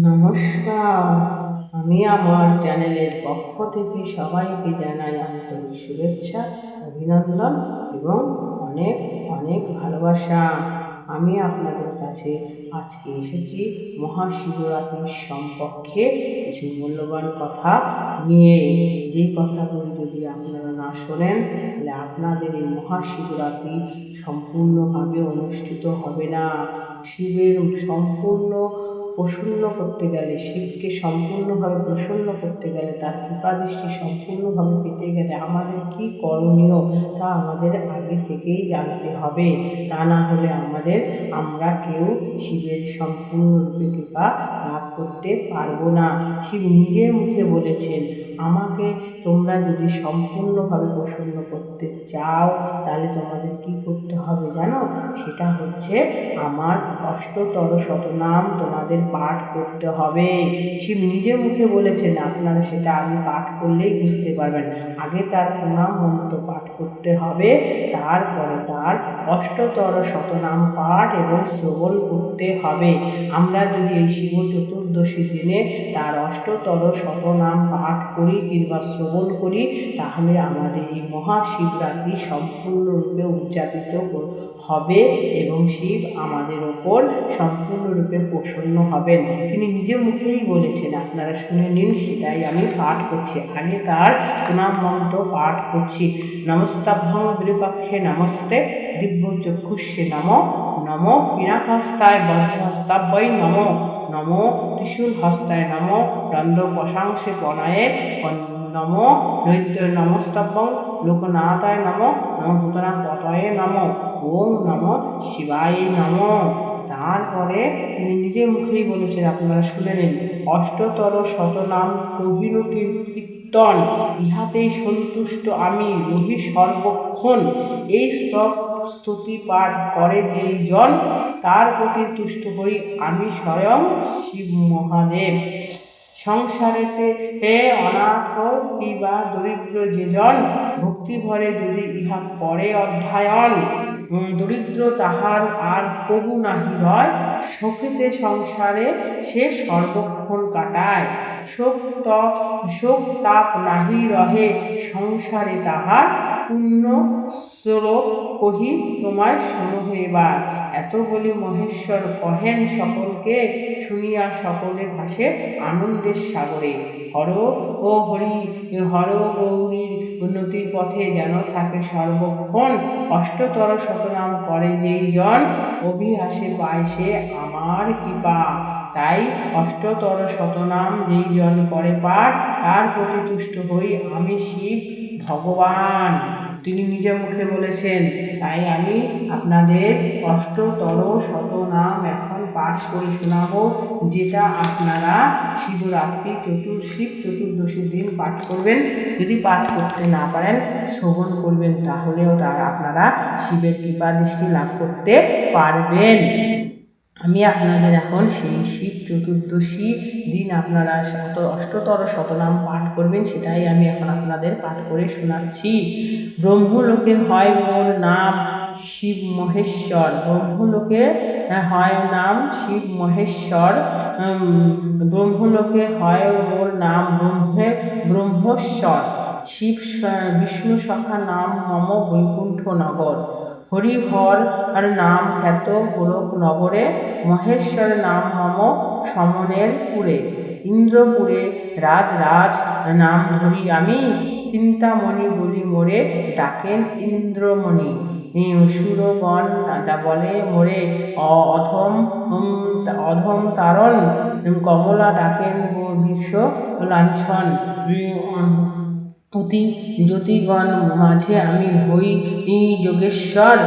নমস্কার। আমি আমার চ্যানেলের পক্ষ থেকে সবাইকে জানাই আন্তরিক শুভেচ্ছা, অভিনন্দন এবং অনেক অনেক ভালোবাসা। আমি আপনাদের কাছে আজকে এসেছি মহাশিবরাত্রির সম্পর্কে কিছু মূল্যবান কথা নিয়ে। যে কথাগুলি যদি আপনারা না শোনেন, তাহলে আপনাদের এই মহাশিবরাত্রি সম্পূর্ণভাবে অনুষ্ঠিত হবে না। শিবের সম্পূর্ণ প্রসন্ন করতে গেলে, শিবকে সম্পূর্ণভাবে প্রসন্ন করতে গেলে, তার কৃপাদৃষ্টি সম্পূর্ণভাবে পেতে গেলে আমাদের কি করণীয় তা আমাদের আগে থেকেই জানতে হবে। তা না হলে আমাদের, আমরা কেউ শিবের সম্পূর্ণরূপে কৃপা লাভ করতে পারব না। শিব নিজের মুখে বলেছেন, আমাকে তোমরা যদি সম্পূর্ণভাবে প্রসন্ন করতে চাও, তাহলে তোমাদের কি করতে হবে জানো? সেটা হচ্ছে আমার অষ্টতর শতনাম তোমাদের পাঠ করতে হবে। শিব নিজের মুখে বলেছেন, আপনারা সেটা আমি পাঠ করলেই বুঝতে পারবেন। আগে তার প্রণাম মন্ত্র পাঠ করতে হবে, তারপরে তার অষ্টতর শতনাম পাঠ এবং শ্রবণ করতে হবে। আমরা যদি এই শিব চতুর্দশী দিনে তার অষ্টতর শতনাম পাঠ করি কিংবা শ্রবণ করি, তাহলে আমাদের এই মহাশিবরাত্রি সম্পূর্ণরূপে উদযাপিত হবে এবং শিব আমাদের ওপর সম্পূর্ণরূপে প্রসন্ন হবেন। তিনি নিজের মুখেই বলেছেন, আপনারা শুনে নিন সেটাই আমি পাঠ করছি। আগে তার প্রণাম মন্ত্র পাঠ করছি। নমস্তাভ্যং বিরূপাক্ষে নমস্তে দিব্য চক্ষুষ্যে নম নম পিনাকস্তায় বজ্রহস্তাব্যই নম নম ত্রিশূল হস্তায় নম দণ্ড প্রশংসে প্রণয়ে নম নৈত্য নমস্তব্যং লোকনাথায় নম নম ভূতনা পতয়ে নম ওম নম শিবায় নম তারপরে তিনি নিজের মুখেই বলেছেন, আপনারা শুনে নিন, অষ্টতর শতনাম কহিনুকির কীর্তন, ইহাতেই সন্তুষ্ট আমি, রহি সর্বক্ষণ। এই স্তব স্তুতি পাঠ করে যেই জন, তার প্রতি তুষ্ট হই আমি স্বয়ং শিব মহাদেব। সংসারেতে হে অনাথ কিবা দরিদ্র যেজন ভক্তিভরে যদি ইহা করে অধ্যায়ন দরিদ্র তাহার আর কবু নাহি রয়, শোকেতে সংসারে সে সর্বক্ষণ কাটায়। শোক শোক তাপ নাহি রহে, সংসারে তাহার পুণ্য শ্লোক কহি তোমায় শুনো হইবার এত বলি মহেশ্বর কহেন সকলকে শুনিয়া সকলে ভাসে আনন্দের সাগরে। হর ও হরি, হর গৌরীর উন্নতির পথে যেন থাকে সর্বক্ষণ। অষ্টতর শতনাম করে যেই জন অভিহাসে পায় সে আমার কৃপা। তাই অষ্টতর শতনাম যেই জন করে পাঠ তার প্রতি তুষ্ট হই আমি শিব ভগবান, তিনি নিজের মুখে বলেছেন, তাই আমি আপনাদের অষ্টতর শতনাম এখন পাঠ করে শোনাবো, যেটা আপনারা শিবরাত্রি চতুর্শিব চতুর্দশীর দিন পাঠ করবেন। যদি পাঠ করতে না পারেন, শ্রবণ করবেন, তাহলেও তার আপনারা শিবের কৃপা দৃষ্টি লাভ করতে পারবেন। আমি আপনাদের এখন সেই শিব চতুর্দশী দিন আপনারা শত, অষ্টতর শতনাম পাঠ করবেন, সেটাই আমি এখন আপনাদের পাঠ করে শোনাচ্ছি। ব্রহ্মলোকে হয় মোর নাম শিব মহেশ্বর। ব্রহ্মলোকে হয় নাম শিব মহেশ্বর। ব্রহ্মলোকে হয় মোর নাম ব্রহ্মে, ব্রহ্মস্বর। শিব বিষ্ণু সখা নাম মম নগর হরিহর নাম খ্যাত গোলক নগরে মহেশ্বর নাম মম সমনের পুরে। ইন্দ্রপুরে রাজ রাজ নাম ধরি আমি। চিন্তামণি বলি মোরে ডাকেন ইন্দ্রমণি। সুরগণ বলে মোরে অধম অধম তারণ। কমলা ডাকেন বিশ্ব লাঞ্ছন। অতি জ্যোতিগণ মাঝে আমি হই যোগেশ্বর।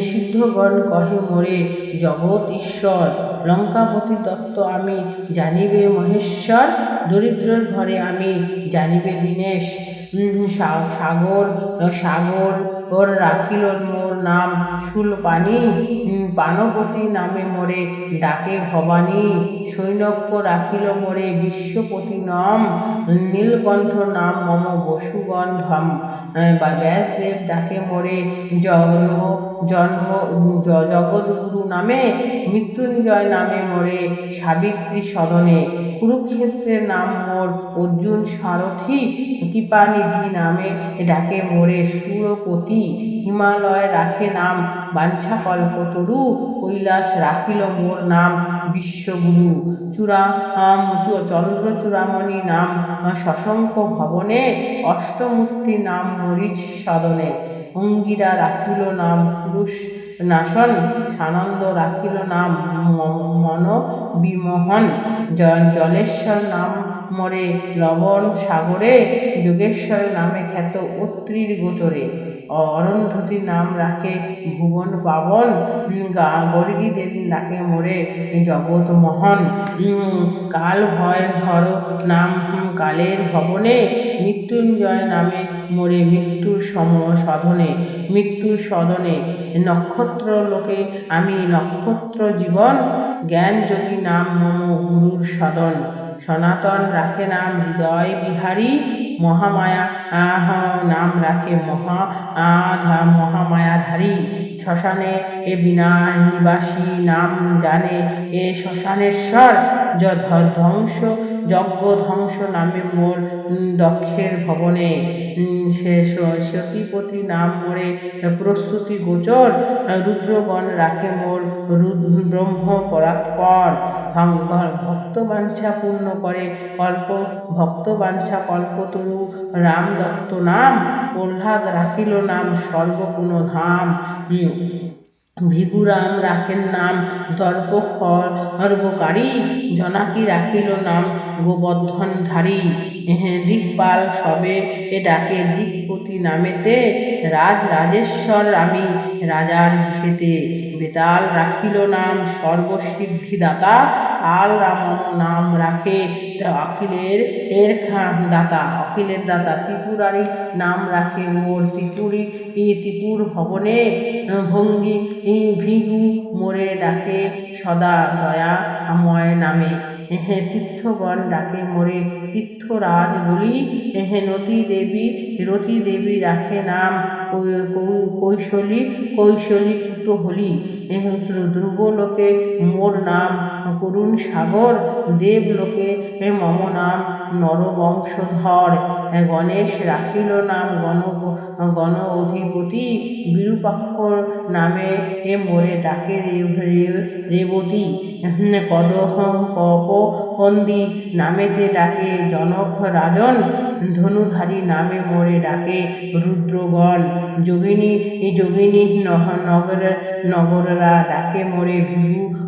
সিদ্ধগণ কহে, মোরে জগৎ ঈশ্বর, লঙ্কাপতি দত্ত আমি জানিবে মহেশ্বর, দরিদ্রর ঘরে আমি জানিবে দীনেশ। সাগর সাগর ওর রাখিল মোর নাম পানি পানপতি নামে মোরে ডাকে ভবানী। সৈনক্য রাখিল মোরে বিশ্বপতি নম। নীলকণ্ঠ নাম মম বসুগণ ধম বা ব্যাসদেব ডাকে মোরে জন্ম জন্ম জগৎগুরু নামে। মৃত্যুঞ্জয় নামে মোরে সাবিত্রী সদনে কুরুক্ষেত্রের নাম মোর অর্জুন সারথি কৃপানিধি নামে ডাকে মোরে সুরপতি, হিমালয় রাখে নাম বাঞ্ছা কল্পতরু কৈলাস রাখিল মোর নাম বিশ্বগুরু। চূড়া চন্দ্র চূড়ামণি নাম শশঙ্ক ভবনে অষ্টমূর্তি নাম মরিচ সদনে অঙ্গিরা রাখিল নাম পুরুষ নাশন, সানন্দ রাখিল নাম মন বিমোহন জলেশ্বর নাম মরে লবণ সাগরে যোগেশ্বর নামে খ্যাত অত্রির গোচরে। অরন্ধতী নাম রাখে ভুবন পাবন গর্গী দেবী ডাকে মোরে জগৎ মোহন। কাল ভয় হর নাম কালের ভবনে। মৃত্যুঞ্জয় নামে মোরে মৃত্যুর সম সাধনে মৃত্যুর সদনে। নক্ষত্র লোকে, আমি নক্ষত্র জীবন। জ্ঞান যোগী নাম মম গুরুর সদন। সনাতন রাখে নাম হৃদয় বিহারী মহামায়া আহ, নাম রাখে মহা আধা মহামায়াধারী। শ্মশানে এ বিনা নিবাসী নাম জানে এ শ্মশানেশ্বর। ধ্বংস যজ্ঞ ধ্বংস নামে মোর দক্ষের ভবনে। সে সতীপতি নাম মোরে প্রস্তুতি গোচর। রুদ্রগণ রাখে মোর রুদ্র ব্রহ্ম পরাৎপর ভক্তবাঞ্ছা পূর্ণ করে। কল্প ভক্তবাঞ্ছা কল্পতরু রাম দত্ত নাম প্রহ্লাদ রাখিল নাম সর্বগুণ ধাম উম, ভিগুরাম রাখেন নাম দর্প খর্বকারী জনাকি রাখিল নাম গোবর্ধনধারী। দিকপাল সবে এ ডাকে দিকপতি নামেতে রাজ রাজেশ্বর আমি রাজার গৃহেতে। বেতাল রাখিল নাম সর্বসিদ্ধিদাতা তাল রাম নাম রাখে। অখিলের এর খা- দাতা। অখিলের দাতা ত্রিপুরারি নাম রাখে মোর ত্রিপুরী। ত্রিপুর ভবনে ভঙ্গি ভিগু মোরে ডাকে সদা দয়াময় নামে। এহে তীর্থগণ ডাকে মোরে তীর্থরাজ বলি। এহে নতী দেবী, রতি দেবী রাখে নাম কৈশলী কৈশলী কুতহলি এহে ধ্রুবলোকে মোর নাম করুণ সাগর। দেবলোকে মম নাম নরবংশধর। গণেশ রাখিল নাম গণ গণ অধিপতি। বিরূপাক্ষ নামে এ মোরে ডাকে রেবতী। কদহ কপন্দি নামেতে ডাকে জনক রাজন। ধনুধারী নামে মোরে ডাকে রুদ্রগণ। যোগিনী যোগিনী নগর, নগররা ডাকে মোরে ও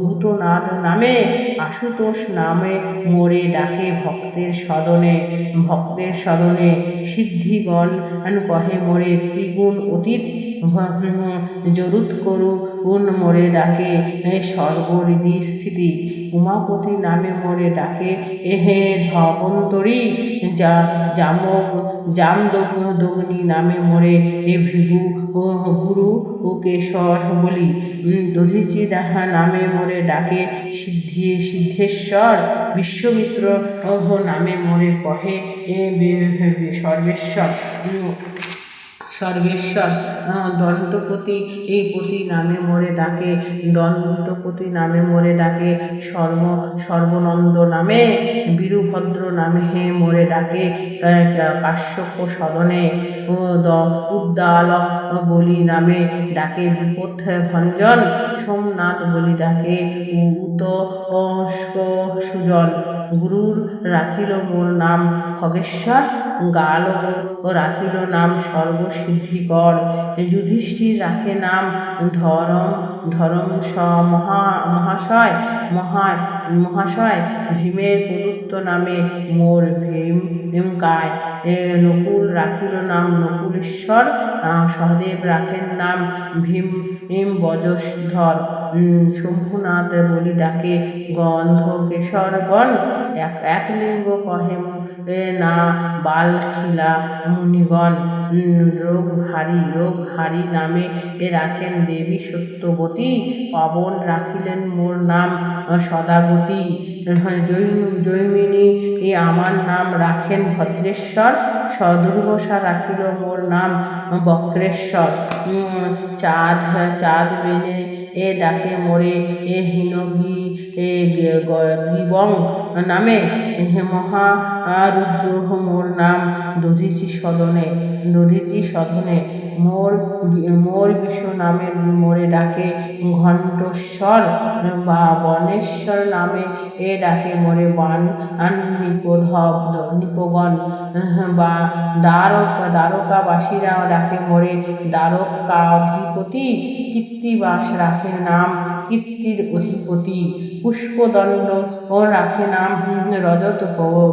ভূতনাথ নামে, আশুতোষ নামে মোরে ডাকে ভক্তের সদনে। ভক্তের সদনে সিদ্ধিগণ কহে মোরে, ত্রিগুণ অতীত জরুত করু উন মোরে ডাকে? সর্বহৃদি স্থিতি, উমাপতি নামে মোরে ডাকে। এহে ধবন্তরী, যা জামক জামদগ্নি নামে মোরে। এ ও গুরু, ও কেশর বলি দধিচি ডাহা নামে মোরে ডাকে। সিদ্ধি, সিদ্ধেশ্বর, বিশ্বমিত্র নামে মোরে কহে। এ সর্বেশ্বর। সর্বেশ্বর দন্তপতি এই পতি নামে মোরে ডাকে দন্তপতি নামে মোরে ডাকে, সর্ব, সর্বনন্দ নামে, বীরভদ্র নামে হে মোরে ডাকে কাশ্যপ সদনে, ও দ, উদ্দাল বলি নামে ডাকে, বিপথ ভঞ্জন, সোমনাথ বলি ডাকে উত সুজন। গুরুর রাখিল মোর নাম খগেশ্বর গালব রাখিল নাম সর্বসিদ্ধিকর যুধিষ্ঠির রাখে নাম ধরম ধরম স মহা, মহাশয় মহা মহাশয়, ভীমের প্রদত্ত নামে মোর ভীম এ নকুল রাখিল নাম নকুলেশ্বর সহদেব রাখেন নাম ভীম ভীম বজসধর শম্ভুনাথ বলি ডাকে গন্ধ কেশরগণ এক এক লিঙ্গ কহে না বাল খিলা মুনিগণ। রোগহারি রোগহারি নামে রাখেন দেবী সত্যবতী। পবন রাখিলেন মোর নাম সদাগতি। জৈন, জৈমিনী এ আমার নাম রাখেন ভদ্রেশ্বর। সদুর্বশা রাখিল মোর নাম বক্রেশ্বর। চাঁদ চাঁদ বেনে এ ডাকে মরে এ হীনগি এ গিবং নামে, হে মহা রুদ্র মোর নাম। দধিচি সদনে দধিচি সদনে মোর মোর বিষ্ণু নামে মোরে ডাকে ঘণ্টেশ্বর বা বনেশ্বর নামে এ ডাকে মোরে বান নিপোধব নিপগণ বা দ্বারক, দ্বারকাবাসীরা ডাকে মোরে দ্বারকাধিপতি, কীর্তিবাস রাখে নাম কীর্তির অধিপতি। পুষ্পদণ্ড রাখে নাম। রজত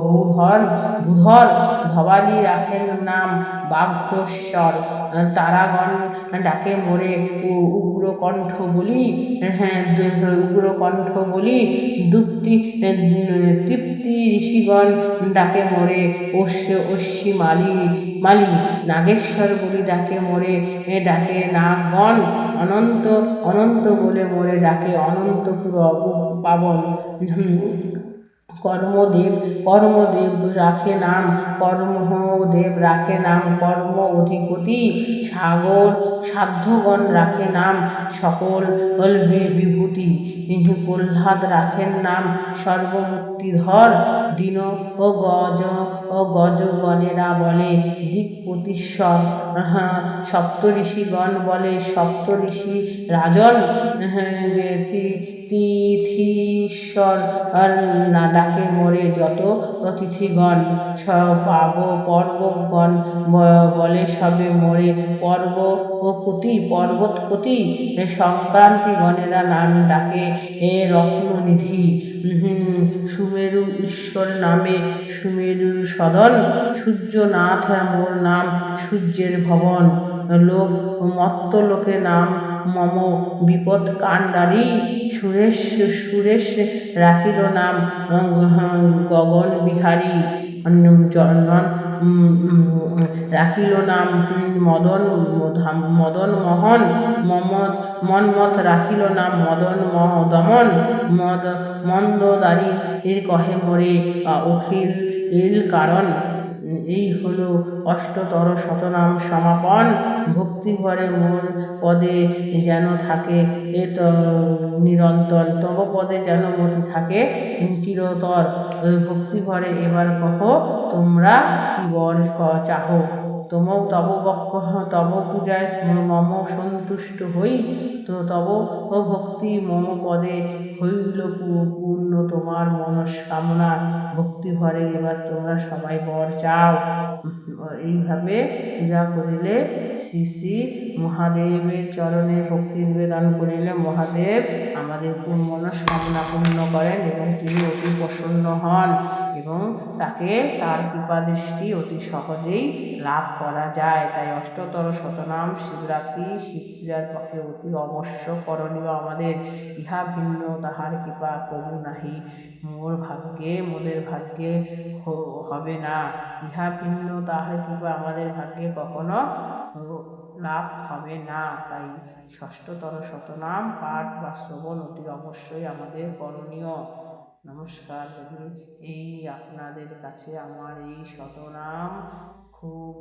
ভূধর ভূধর ধবালি রাখেন নাম। বাঘ্যশ্বর তারাগণ ডাকে মোরে। উগ্রকণ্ঠ বলি হ্যাঁ উগ্রকণ্ঠ বলি দুপ্তি তৃপ্তি ঋষিগণ ডাকে মরে, অশ্ব অশ্বী মালি মালি, নাগেশ্বর বলি ডাকে মরে ডাকে নাগণ অনন্ত অনন্ত বলে মরে, ডাকে অনন্তপুর পাবন। কর্মদেব কর্মদেব রাখে নাম কর্মদেব রাখে নাম, কর্ম অধিপতি, সাগর সাধ্যগণ রাখে নাম, সকল বিভূতি প্রহ্লাদ রাখেন নাম, সর্বমুক্তিধর দীন ও গজ ও গজগণেরা বলে দিক্পতিশ্বর সপ্তঋষিগণ বলে, সপ্তঋষি রাজন তি- তিথিশ্বর না ডাকে মোরে যত অতিথিগণ। পাব পর্বগণ বলে সবে মোরে পর্ব ও পতি পর্বতপতি সংক্রান্তি গণেরা নাম ডাকে এ রত্ননিধি। সুমেরু ঈশ্বর নামে সুমেরু সদন। সূর্যনাথ মোর নাম সূর্যের ভবন। লোক, মত্ত লোকে নাম মম বিপদ কাণ্ডারি সুরেশ সুরেশ রাখিল নাম, গগন বিহারী রাখিল নাম, মদন মদন মোহন মমদ মন্মথ রাখিল নাম, মদন মহ দমন মদ, মন্দদারি কহে মোরে অখিল কারণ। এই হলো অষ্টতর শতনাম সমাপন। ভক্তি ভরে মোর পদে যেন থাকে, এ ত নিরন্তর তব পদে যেন মতি থাকে চিরতর। ভক্তিভরে এবার কহ, তোমরা কি বর চাহ। তম তব বক্ষ, তব পূজায় মম সন্তুষ্ট হই। তো তব ভক্তি মম পদে হইল পূর্ণ তোমার মনস্কামনা। ভক্তি ভরে এবার তোমরা সবাই বর চাও। এইভাবে পূজা করিলে শ্রী শ্রী মহাদেবের চরণে ভক্তি নিবেদন করিলে মহাদেব আমাদের মনস্কামনা পূর্ণ করেন এবং তিনি অতি প্রসন্ন হন। এবং তাকে তার কৃপা দৃষ্টি অতি সহজেই লাভ করা যায়। তাই অষ্টতর শতনাম শিবরাত্রি শিব পূজার পক্ষে অতি অবশ্য করণীয় আমাদের। ইহা ভিন্ন, তাহার কৃপা কবু নাহি। মোর ভাগ্যে, মোদের ভাগ্যে হবে না। ইহা ভিন্ন, তাহার কৃপা আমাদের ভাগ্যে কখনো লাভ হবে না। তাই ষষ্ঠতর শতনাম পাঠ বা শ্রবণ অতি অবশ্যই আমাদের করণীয়। নমস্কার যদি এই আপনাদের কাছে আমার এই শতনাম খুব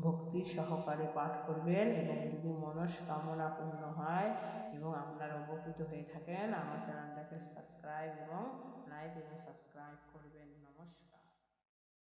ভক্তি সহকারে পাঠ করবেন এবং যদি মনস্কামনা পূর্ণ হয় এবং আপনারা উপকৃত হয়ে থাকেন, আমার চ্যানেলটাকে সাবস্ক্রাইব এবং লাইক এবং সাবস্ক্রাইব করবেন।